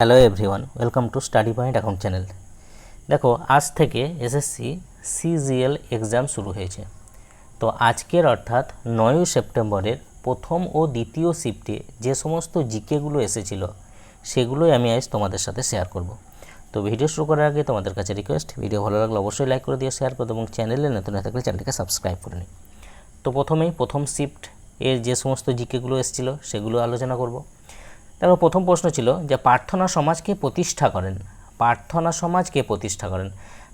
Hello everyone welcome to study point account channel দেখো, আজ থেকে এসএসসি সিজিএল এক্সাম শুরু হয়েছে। তো আজকের অর্থাৎ নয়ই সেপ্টেম্বরের প্রথম ও দ্বিতীয় শিফটে যে সমস্ত জিকেগুলো এসেছিল, সেগুলোই আমি আজ তোমাদের সাথে শেয়ার করব। তো ভিডিও শুরু করার আগে তোমাদের কাছে রিকোয়েস্ট ভিডিও ভালো লাগলে অবশ্যই লাইক করে দিয়ে শেয়ার করে এবং চ্যানেলে নতুন হয়ে থাকলে চ্যানেলটিকে সাবস্ক্রাইব করে নিই তো প্রথমেই প্রথম শিফট এর যে সমস্ত জিকেগুলো এসেছিল, সেগুলো আলোচনা করব। তারপর প্রথম প্রশ্ন ছিল যে প্রার্থনা সমাজকে প্রতিষ্ঠা করেন? প্রার্থনা সমাজকে প্রতিষ্ঠা করেন?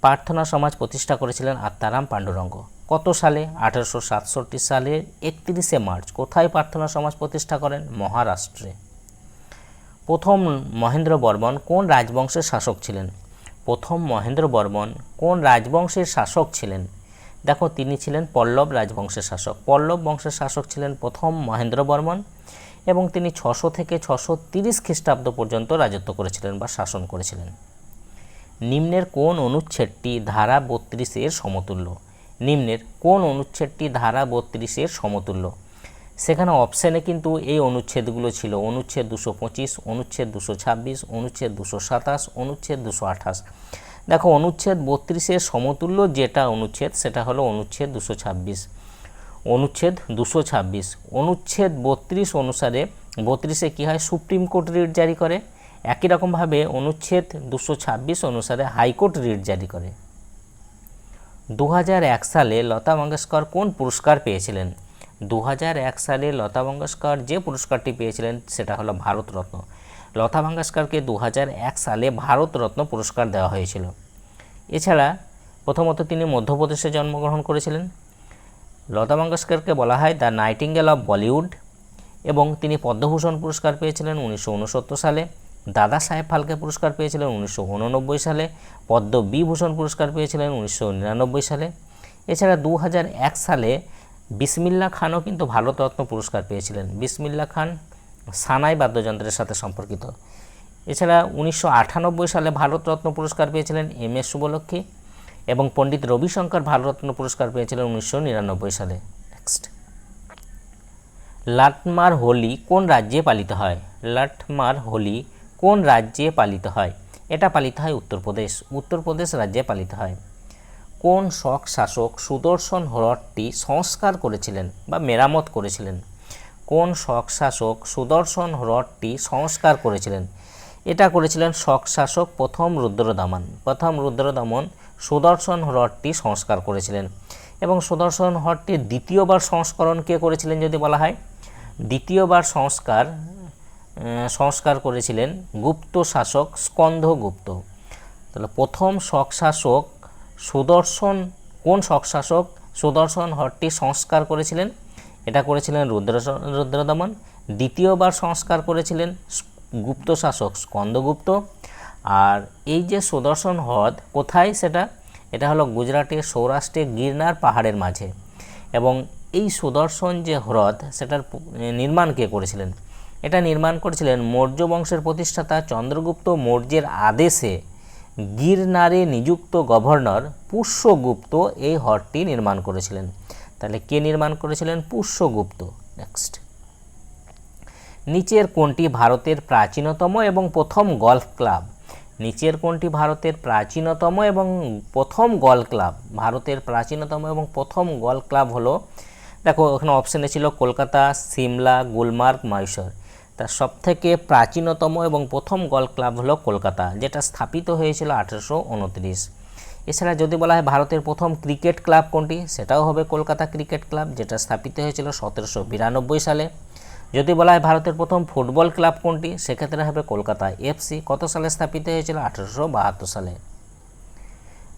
প্রার্থনা সমাজ প্রতিষ্ঠা করেছিলেন আত্মারাম পাণ্ডুরঙ্গ। কত সালে? আঠারোশো সাতষট্টি সালের একত্রিশে মার্চ। কোথায় প্রার্থনা সমাজ প্রতিষ্ঠা করেন? মহারাষ্ট্রে। প্রথম মহেন্দ্র বর্মন কোন রাজবংশের শাসক ছিলেন? প্রথম মহেন্দ্র বর্মন কোন রাজবংশের শাসক ছিলেন? দেখো, তিনি ছিলেন পল্লব রাজবংশের শাসক। পল্লব বংশের শাসক ছিলেন প্রথম মহেন্দ্র বর্মন। এবং তিনি ছশো থেকে ছশো তিরিশ খ্রিস্টাব্দ পর্যন্ত রাজত্ব করেছিলেন বা শাসন করেছিলেন। নিম্নের কোন অনুচ্ছেদটি ধারা বত্রিশের সমতুল্য? নিম্নের কোন অনুচ্ছেদটি ধারা বত্রিশের সমতুল্য? সেখানে অপশানে কিন্তু এই অনুচ্ছেদগুলো ছিল। অনুচ্ছেদ দুশো পঁচিশ, অনুচ্ছেদ দুশো ছাব্বিশ, অনুচ্ছেদ দুশো সাতাশ, অনুচ্ছেদ দুশো আঠাশ। দেখো, অনুচ্ছেদ বত্রিশের সমতুল্য যেটা অনুচ্ছেদ, সেটা হলো অনুচ্ছেদ দুশো ছাব্বিশ। অনুচ্ছেদ দুশো ছাব্বিশ। অনুচ্ছেদ বত্রিশ অনুসারে বত্রিশে কী হয়? সুপ্রিম কোর্ট রিট জারি করে। একই রকমভাবে অনুচ্ছেদ দুশো ছাব্বিশ অনুসারে হাইকোর্ট রিট জারি করে। দু এক সালে লতা মঙ্গেশকর কোন পুরস্কার পেয়েছিলেন? দু এক সালে লতা মঙ্গেশকর যে পুরস্কারটি পেয়েছিলেন সেটা হলো ভারতরত্ন। লতা মঙ্গেশকরকে দু এক সালে ভারতরত্ন পুরস্কার দেওয়া হয়েছিল। এছাড়া প্রথমত তিনি মধ্যপ্রদেশে জন্মগ্রহণ করেছিলেন। লতা মঙ্গেশকরকে বলা হয় দ্য নাইটিঙ্গেল অফ বলিউড এবং তিনি পদ্মভূষণ পুরস্কার পেয়েছিলেন উনিশশো ঊনসত্তর সালে, দাদা সাহেব ফালকে পুরস্কার পেয়েছিলেন উনিশশো উননব্বই সালে, পদ্ম বিভূষণ পুরস্কার পেয়েছিলেন উনিশশো নিরানব্বই সালে। এছাড়া দু হাজার এক সালে বিসমিল্লা খানও কিন্তু ভারতরত্ন পুরস্কার পেয়েছিলেন। বিসমিল্লা খান সানাই বাদ্যযন্ত্রের সাথে সম্পর্কিত। এছাড়া উনিশশো আটানব্বই সালে ভারতরত্ন পুরস্কার পেয়েছিলেন এম এস শুভলক্ষ্মী এবং পণ্ডিত রবিশঙ্কর ভারতরত্ন পুরস্কার পেয়েছিলেন উনিশশো নিরানব্বই সালে। নেক্সট লাটমার হোলি কোন রাজ্যে পালিত হয়? লাটমার হোলি কোন রাজ্যে পালিত হয়? এটা পালিত হয় উত্তরপ্রদেশ। উত্তরপ্রদেশ রাজ্যে পালিত হয়। কোন শক শাসক সুদর্শন হ্রদটি সংস্কার করেছিলেন বা মেরামত করেছিলেন? কোন শক শাসক সুদর্শন হ্রদটি সংস্কার করেছিলেন? এটা করেছিলেন শক শাসক প্রথম রুদ্রদমন। প্রথম রুদ্রদমন সুদর্শন হ্রদটি সংস্কার করেছিলেন। এবং সুদর্শন হ্রদটির দ্বিতীয়বার সংস্করণ কে করেছিলেন যদি বলা হয়? দ্বিতীয়বার সংস্কার সংস্কার করেছিলেন গুপ্ত শাসক স্কন্ধগুপ্ত তাহলে প্রথম শক শাসক সুদর্শন, কোন শক শাসক? সুদর্শন হ্রদটি সংস্কার করেছিলেন। এটা করেছিলেন রুদ্র রুদ্রদমন। দ্বিতীয়বার সংস্কার করেছিলেন গুপ্ত শাসক স্কন্দগুপ্ত আর এই যে সুদর্শন হ্রদ, কোথায় সেটা? এটা হলো গুজরাটের সৌরাষ্ট্রে গিরনার পাহাড়ের মাঝে। এবং এই সুদর্শন যে হ্রদ, সেটার নির্মাণ কে করেছিলেন? এটা নির্মাণ করেছিলেন মৌর্য বংশের প্রতিষ্ঠাতা চন্দ্রগুপ্ত মৌর্যের আদেশে গিরনারে নিযুক্ত গভর্নর পুষ্যগুপ্ত এই হ্রদটি নির্মাণ করেছিলেন। তাহলে কে নির্মাণ করেছিলেন? পুষ্যগুপ্ত। নেক্সট নিচের কোনটি ভারতের প্রাচীনতম এবং প্রথম গলফ ক্লাব? নিচের কোনটি ভারতের প্রাচীনতম এবং প্রথম গল ক্লাব? ভারতের প্রাচীনতম এবং প্রথম গল ক্লাব হলো, দেখো ওখানে অপশানে ছিল কলকাতা, সিমলা, গুলমার্গ, মহীশূর। তার সবথেকে প্রাচীনতম এবং প্রথম গল ক্লাব হলো কলকাতা, যেটা স্থাপিত হয়েছিল আঠেরোশো উনত্রিশ। এছাড়া যদি বলা হয় ভারতের প্রথম ক্রিকেট ক্লাব কোনটি, সেটাও হবে কলকাতা ক্রিকেট ক্লাব, যেটা স্থাপিত হয়েছিল সতেরোশো বিরানব্বই সালে। যদি বলা হয় ভারতের প্রথম ফুটবল ক্লাব কোনটি, সেক্ষেত্রে হবে কলকাতা এফসি। কত সালে স্থাপিত হয়েছিল? আঠেরোশো বাহাত্তর সালে।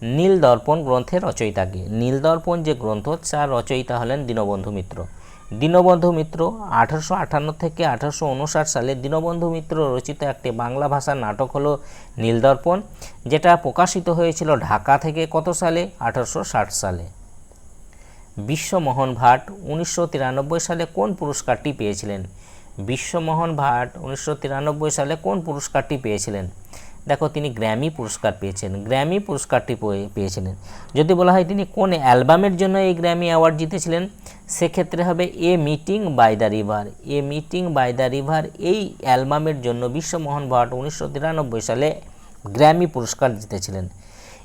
নীল দর্পণ গ্রন্থের রচয়িতা কে? নীল দর্পণ যে গ্রন্থ, তার রচয়িতা হলেন দীনবন্ধু মিত্র। দীনবন্ধু মিত্র আঠারোশো আটান্ন থেকে আঠারোশো উনষাট সালে দীনবন্ধু মিত্র রচিত একটি বাংলা ভাষার নাটক হলো নীলদর্পণ যেটা প্রকাশিত হয়েছিল ঢাকা থেকে কত সালে? আঠারোশো ষাট সালে। বিশ্বমোহন ভাট উনিশশো তিরানব্বই সালে কোন পুরস্কারটি পেয়েছিলেন? বিশ্বমোহন ভাট উনিশশো তিরানব্বই সালে কোন পুরস্কারটি পেয়েছিলেন? দেখো, তিনি গ্র্যামি পুরস্কার পেয়েছেন, গ্র্যামি পুরস্কারটি পেয়ে- পেয়েছিলেন। যদি বলা হয় তিনি কোন অ্যালবামের জন্য এই গ্র্যামি অ্যাওয়ার্ড জিতেছিলেন, সেক্ষেত্রে হবে a meeting by the river. A meeting by the river এই অ্যালবামের জন্য বিশ্বমোহন ভাট উনিশশো তিরানব্বই সালে গ্র্যামি পুরস্কার জিতেছিলেন।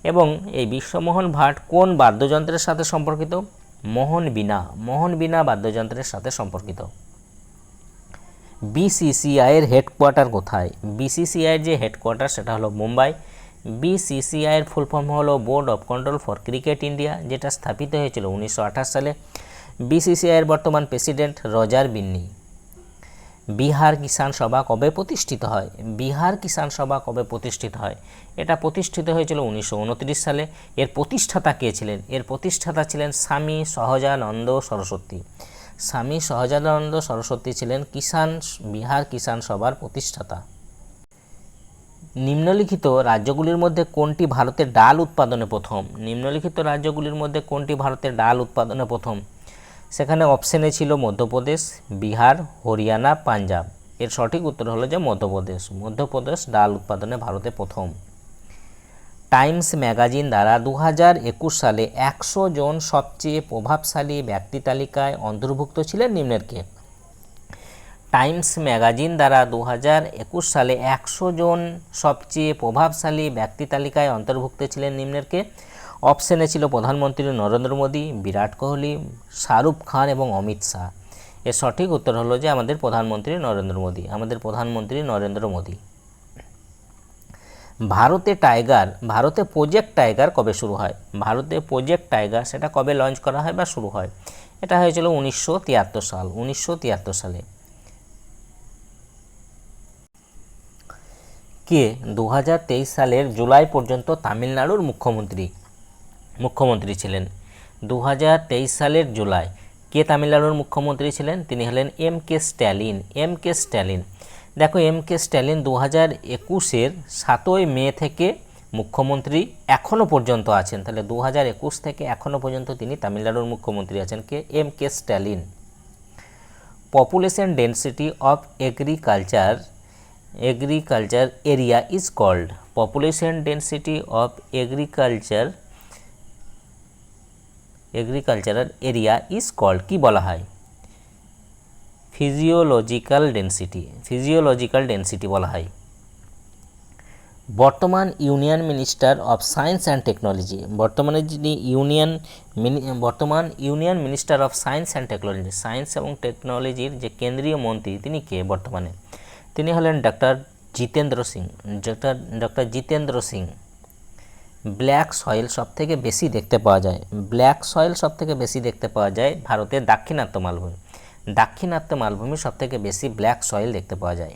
এবং এই বিশ্বমোহন ভাট কোন বাদ্যযন্ত্রের সাথে সম্পর্কিত? মোহন বিনা মোহন বিনা বাদ্যযন্ত্রের সাথে সম্পর্কিত। বিসিসিআইয়ের হেডকোয়ার্টার কোথায়? বিসিসিআইয়ের যে হেডকোয়ার্টার সেটা হলো মুম্বাই। বিসিসিআইয়ের ফুল ফর্ম হলো board of control for cricket India যেটা স্থাপিত হয়েছিল উনিশশো আঠাশ সালে। বিসিসিআইয়ের বর্তমান প্রেসিডেন্ট রজার বিন্নি। বিহার কিষাণ সভা কবে প্রতিষ্ঠিত হয়? বিহার কিষাণ সভা কবে প্রতিষ্ঠিত হয়? এটা প্রতিষ্ঠিত হয়েছিল উনিশশো উনত্রিশ সালে। এর প্রতিষ্ঠাতা কে ছিলেন? এর প্রতিষ্ঠাতা ছিলেন স্বামী সহজানন্দ সরস্বতী। স্বামী সহজানন্দ সরস্বতী ছিলেন কিষাণ বিহার কিষাণ সভার প্রতিষ্ঠাতা। নিম্নলিখিত রাজ্যগুলির মধ্যে কোনটি ভারতের ডাল উৎপাদনে প্রথম? নিম্নলিখিত রাজ্যগুলির মধ্যে কোনটি ভারতের ডাল উৎপাদনে প্রথম? সেখানে অপশানে ছিল মধ্যপ্রদেশ, বিহার, হরিয়ানা, পাঞ্জাব। এর সঠিক উত্তর হলো যে মধ্যপ্রদেশ। মধ্যপ্রদেশ ডাল উৎপাদনে ভারতে প্রথম। টাইমস ম্যাগাজিন দ্বারা দু হাজার একুশ সালে একশো জন সবচেয়ে প্রভাবশালী ব্যক্তি তালিকায় অন্তর্ভুক্ত ছিলেন নিম্নের কে? টাইমস ম্যাগাজিন দ্বারা দু হাজার একুশ সালে একশো জন সবচেয়ে প্রভাবশালী ব্যক্তি তালিকায় অন্তর্ভুক্ত ছিলেন নিম্নের কে? অপশানে ছিল প্রধানমন্ত্রী নরেন্দ্র মোদী, বিরাট কোহলি, শাহরুখ খান এবং অমিত শাহ। এর সঠিক উত্তর হলো যে আমাদের প্রধানমন্ত্রী নরেন্দ্র মোদী, আমাদের প্রধানমন্ত্রী নরেন্দ্র মোদী। ভারতে টাইগার, ভারতে প্রজেক্ট টাইগার কবে শুরু হয়? ভারতে প্রজেক্ট টাইগার সেটা কবে লঞ্চ করা হয় বা শুরু হয়? এটা হয়েছিল উনিশশো তিয়াত্তর সাল, উনিশশো তিয়াত্তর সালে। কে? দু হাজার তেইশ সালের জুলাই পর্যন্ত তামিলনাড়ুর মুখ্যমন্ত্রী। মুখ্যমন্ত্রী ছিলেন। দু হাজার তেইশ সালের জুলাই, কে তামিলনাড়ুর মুখ্যমন্ত্রী ছিলেন? তিনি হলেন M K Stalin. M K Stalin. দেখো, এম কে স্ট্যালিন দু হাজার একুশের সাতই মে থেকে মুখ্যমন্ত্রী এখনও পর্যন্ত আছেন। তাহলে দু হাজার একুশ থেকে এখনও পর্যন্ত তিনি তামিলনাড়ুর মুখ্যমন্ত্রী আছেন কে? M K Stalin. Population density of agriculture agriculture area is called. Population density of agriculture agricultural area is called কি বলা হয়? ফিজিওলজিক্যাল ডেন্সিটি ফিজিওলজিক্যাল ডেন্সিটি বলা হয়। বর্তমান union minister of science and technology, বর্তমানে যিনি ইউনিয়ন মিনি- বর্তমান union minister of science and technology, science এবং টেকনোলজির যে কেন্দ্রীয় মন্ত্রী, তিনি কে বর্তমানে? তিনি হলেন doctor Jitendra Singh doctor doctor Jitendra Singh. Black soil সব থেকে বেশি দেখতে পাওয়া যায়। ব্ল্যাক সয়েল সব থেকে বেশি দেখতে পাওয়া যায় ভারতের দাক্ষিণাত্য মালভূমি। দাক্ষিণাত্য মালভূমি সব থেকে বেশি ব্ল্যাক সয়েল দেখতে পাওয়া যায়।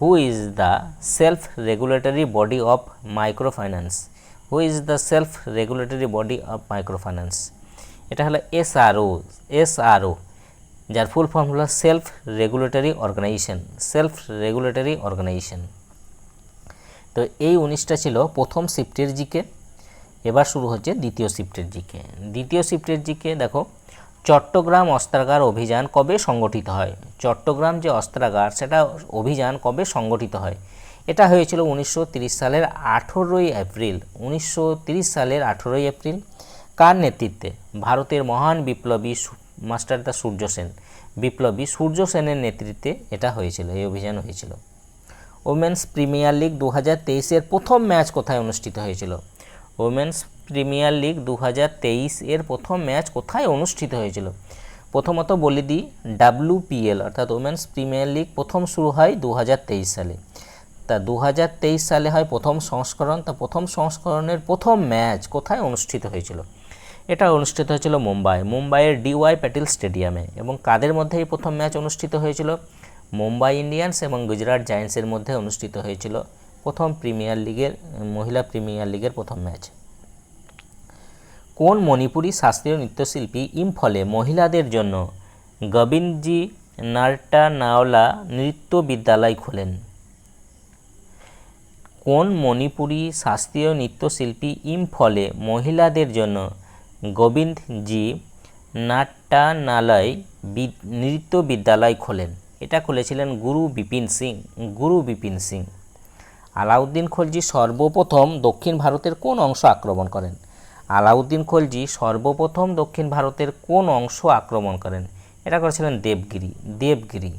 Who is the self regulatory body of microfinance who is the self regulatory body of microfinance এটা হলো এসআরও এসআরও যার ফুল ফর্ম হলো self regulatory organisation self regulatory organisation তো এই উনিশটা ছিল প্রথম শিফটের জিকে, এবার শুরু হচ্ছে দ্বিতীয় শিফটের জিকে। দ্বিতীয় শিফটের জিকে দেখো, চট্টগ্রাম অস্ত্রাগার অভিযান কবে সংগঠিত হয়? চট্টগ্রাম যে অস্ত্রাগার, সেটা অভিযান কবে সংগঠিত হয়? এটা হয়েছিল উনিশশো সালের আঠেরোই এপ্রিল। উনিশশো সালের আঠেরোই এপ্রিল। কার নেতৃত্বে? ভারতের মহান বিপ্লবী মাস্টারদা সূর্য সেন। বিপ্লবী সূর্য সেনের নেতৃত্বে এটা হয়েছিল, এই অভিযান হয়েছিল। ওমেন্স প্রিমিয়ার লিগ দু হাজার তেইশের প্রথম ম্যাচ কোথায় অনুষ্ঠিত হয়েছিল? ওমেন্স প্রিমিয়ার লিগ দু হাজার তেইশ এর প্রথম ম্যাচ কোথায় অনুষ্ঠিত হয়েছিল? প্রথমত বলে দিই ডাব্লিউপিএল, অর্থাৎ ওমেন্স প্রিমিয়ার লিগ প্রথম শুরু হয় দু হাজার তেইশ সালে। তা দু হাজার তেইশ সালে হয় প্রথম সংস্করণ, তা প্রথম সংস্করণের প্রথম ম্যাচ কোথায় অনুষ্ঠিত হয়েছিল? এটা অনুষ্ঠিত হয়েছিল মুম্বাই। মুম্বাইয়ের ডিওয়াই প্যাটেল স্টেডিয়ামে। এবং কাদের মধ্যে এই প্রথম ম্যাচ অনুষ্ঠিত হয়েছিল? মুম্বাই ইন্ডিয়ান্স এবং গুজরাট জায়ান্টসের মধ্যে অনুষ্ঠিত হয়েছিল প্রথম প্রিমিয়ার লিগের, মহিলা প্রিমিয়ার লিগের প্রথম ম্যাচ। কোন মণিপুরী শাস্ত্রীয় নৃত্যশিল্পী ইম্ফলে মহিলাদের জন্য গোবিন্দজি নার্টানাওলা নৃত্য বিদ্যালয় খোলেন? কোন মণিপুরী শাস্ত্রীয় নৃত্যশিল্পী ইম্ফলে মহিলাদের জন্য গোবিন্দজি নাট্যানালয় নৃত্য বিদ্যালয় খোলেন? এটা খুলেছিলেন গুরু বিপিন সিং, গুরু বিপিন সিং। আলাউদ্দিন খলজি সর্বপ্রথম দক্ষিণ ভারতের কোন অংশ আক্রমণ করেন? আলাউদ্দিন খলজি সর্বপ্রথম দক্ষিণ ভারতের কোন অংশ আক্রমণ করেন? এটা করেছিলেন দেবগিরি দেবগিরি।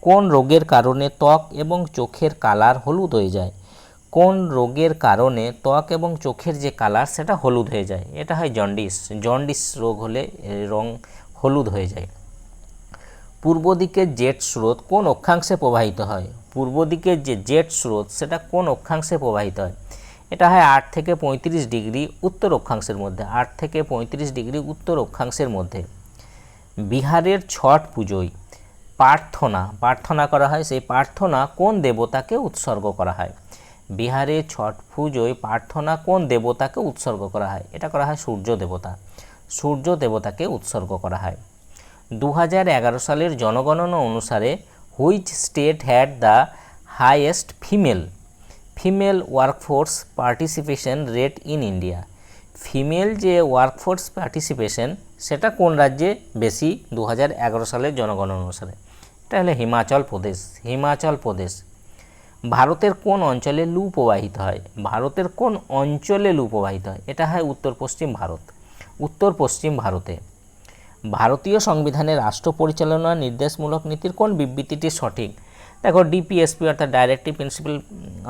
কোন রোগের কারণে ত্বক এবং চোখের কালার হলুদ হয়ে যায়? কোন রোগের কারণে ত্বক এবং চোখের যে কালার সেটা হলুদ হয়ে যায়? এটা হয় জন্ডিস জন্ডিস রোগ হলে রং হলুদ হয়ে যায়। পূর্ব দিকের জেট স্রোত কোন অক্ষাংশে প্রবাহিত হয়? পূর্ব দিকের যে জেট স্রোত, সেটা কোন অক্ষাংশে প্রবাহিত হয়? এটা হয় আট থেকে পঁয়ত্রিশ ডিগ্রি উত্তর অক্ষাংশের মধ্যে, আট থেকে পঁয়ত্রিশ ডিগ্রি উত্তর অক্ষাংশের মধ্যে। বিহারের ছট পুজোয় প্রার্থনা প্রার্থনা করা হয়, সেই প্রার্থনা কোন দেবতাকে উৎসর্গ করা হয়? বিহারে ছট পুজোয় প্রার্থনা কোন দেবতাকে উৎসর্গ করা হয়? এটা করা হয় সূর্য দেবতা। সূর্য দেবতাকে উৎসর্গ করা হয়। দু হাজার এগারো সালের জনগণনা অনুসারে which state had the highest female female workforce participation rate in India. Female যে ওয়ার্কফোর্স পার্টিসিপেশন, সেটা কোন রাজ্যে? বেশি দু হাজার এগারো সালের জনগণনা অনুসারে। এটা হলো হিমাচল প্রদেশ হিমাচল প্রদেশ। ভারতের কোন অঞ্চলে লু প্রবাহিত হয়? ভারতের কোন অঞ্চলে লু প্রবাহিত হয়? এটা হয় উত্তর পশ্চিম ভারত, উত্তর পশ্চিম ভারতে। ভারতীয় সংবিধানের রাষ্ট্র পরিচালনা নির্দেশমূলক নীতির কোন বিবৃতিটি সঠিক? দেখো ডিপিএসপি অর্থাৎ directive principle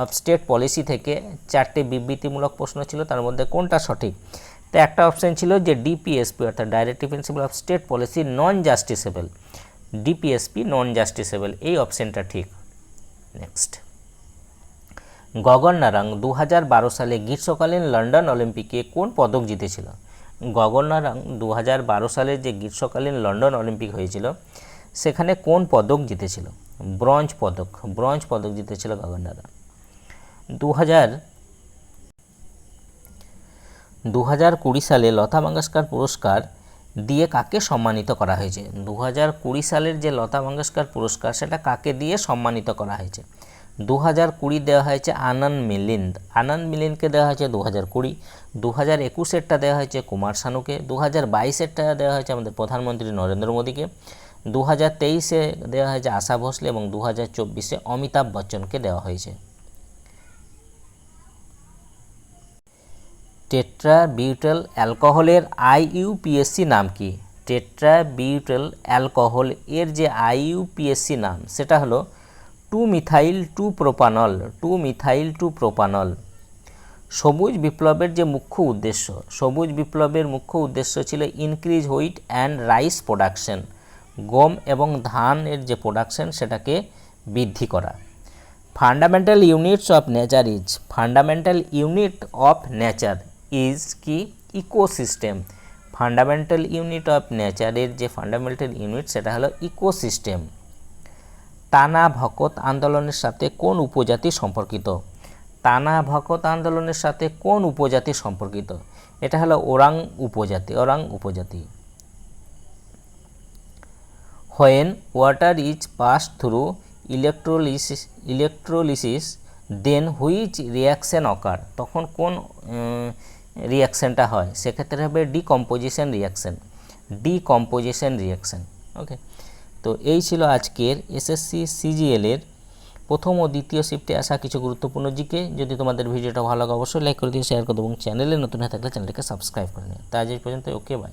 of state policy থেকে চারটে বিবৃতিমূলক প্রশ্ন ছিল, তার মধ্যে কোনটা সঠিক? তো একটা অপশন ছিল যে ডিপিএসপি অর্থাৎ directive principle of state policy non justiciable DPSP non justiciable এই অপশনটা ঠিক। নেক্সট গগন নারাং দু হাজার বারো সালে গ্রীষ্মকালীন লন্ডন অলিম্পিকে কোন পদক জিতেছিল? গগন হাজার বারো সালে যে গ্রীষ্মকালীন লন্ডন অলিম্পিক হয়েছিল, সেখানে কোন পদক জিতেছিল? ব্রঞ্জ পদক। ব্রঞ্জ পদক জিতেছিল গগন নারাং দু হাজার দু হাজার কুড়ি সালে লতা মঙ্গেশকর পুরস্কার দিয়ে কাকে সম্মানিত করা হয়েছে? দু হাজার কুড়ি সালের যে লতা মঙ্গেশকর পুরস্কার, সেটা কাকে দিয়ে সম্মানিত করা হয়েছে? দু হাজার কুড়ি দেওয়া হয়েছে আনন্দ মিলিন্দ। আনন্দ মিলিন্দকে দেওয়া হয়েছে দু হাজার কুড়ি। দু হাজার একুশেরটা দেওয়া হয়েছে কুমার শানুকে। দু হাজার বাইশেরটা দেওয়া হয়েছে আমাদের প্রধানমন্ত্রী নরেন্দ্র মোদীকে। দু হাজার তেইশে দেওয়া হয়েছে আশা ভোসলে এবং দু হাজার চব্বিশে অমিতাভ বচ্চনকে দেওয়া হয়েছে। টেট্রা বিউটেল অ্যালকোহলের আইইউপিএসসি নাম কি? টেট্রা বিউটেল অ্যালকোহল এর যে আইইউপিএসসি নাম, সেটা হলো two methyl two propanol, two methyl two propanol. সবুজ বিপ্লবের যে মুখ্য উদ্দেশ্য, সবুজ বিপ্লবের মুখ্য উদ্দেশ্য ছিল increase wheat and rice production গম এবং ধানের যে প্রোডাকশন সেটাকে বৃদ্ধি করা। Fundamental units of nature is fundamental unit of nature is কি? ইকোসিস্টেম ফান্ডামেন্টাল ইউনিট অফ নেচারের যে ফান্ডামেন্টাল ইউনিট সেটা হলো ইকোসিস্টেম তানা ভকত আন্দোলনের সাথে কোন উপজাতি সম্পর্কিত? তানা ভকত আন্দোলনের সাথে কোন উপজাতি সম্পর্কিত? এটা হলো ওরাং উপজাতি ওরাং উপজাতি। When water is pass through electrolysis electrolysis then which reaction occur তখন কোন রিয়াকশানটা হয়? সেক্ষেত্রে হবে decomposition reaction decomposition reaction okay তো এই ছিল আজকের এসএসসি সিজিএলের প্রথম ও দ্বিতীয় শিফটে আসা কিছু গুরুত্বপূর্ণ জিকে। যদি তোমাদের ভিডিওটা ভালো লাগে, অবশ্যই লাইক করে দিও শেয়ার করে এবং চ্যানেলে নতুন হয়ে থাকলে চ্যানেলটাকে সাবস্ক্রাইব করে নিও। তা আজ এই পর্যন্ত ওকে বাই